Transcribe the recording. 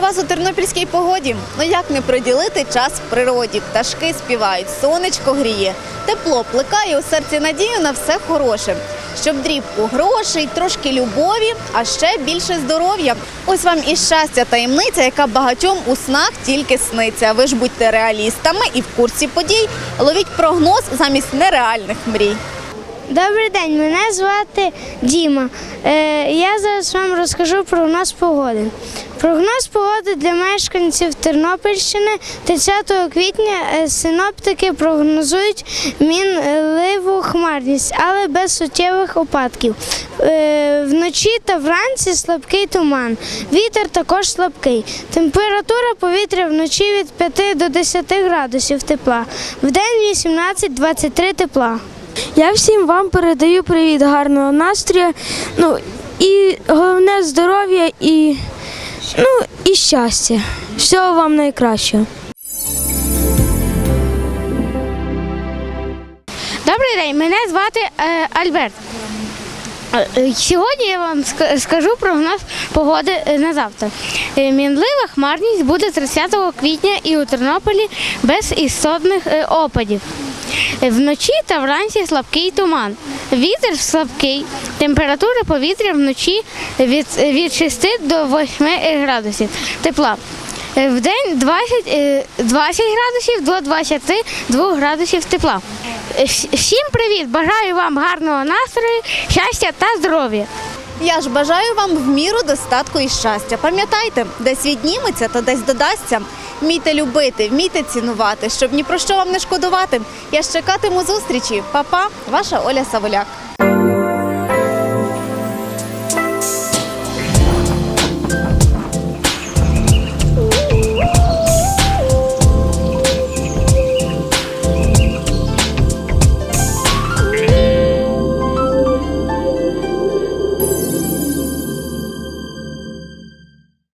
вас у тернопільській погоді. Ну як не приділити час в природі? Пташки співають, сонечко гріє, тепло плекає у серці надію на все хороше. Щоб дрібку грошей, трошки любові, а ще більше здоров'я. Ось вам і щастя таємниця, яка багатьом у снах тільки сниться. Ви ж будьте реалістами і в курсі подій ловіть прогноз замість нереальних мрій. Добрий день, мене звати Діма. Е, я зараз вам розкажу прогноз погоди. Прогноз погоди для мешканців Тернопільщини 30 квітня е, синоптики прогнозують мінливу хмарність, але без суттєвих опадків. Е, вночі та вранці слабкий туман. Вітер також слабкий. Температура повітря вночі від 5 до 10 градусів тепла. Вдень 18-23 тепла. Я всім вам передаю привіт, гарного настрою. Ну і головне здоров'я і, ну, і щастя. Всього вам найкращого. Добрий день, мене звати е, Альберт. Е, Сьогодні я вам ска- скажу прогноз погоди е, на завтра. Е, Мінлива хмарність буде 30 квітня і у Тернополі без істотних опадів. Вночі та вранці слабкий туман. Вітер слабкий. Температура повітря вночі від, від 6 до 8 градусів тепла. В день 20, е, 20 градусів до 22 градусів тепла. Е, Всім привіт! Бажаю вам гарного настрою, щастя та здоров'я. Я ж бажаю вам в міру достатку і щастя. Пам'ятайте, десь відніметься, то десь додасться. Вмійте любити, вмійте цінувати, щоб ні про що вам не шкодувати. Я ж чекатиму зустрічі. Па-па, ваша Оля Саволяк.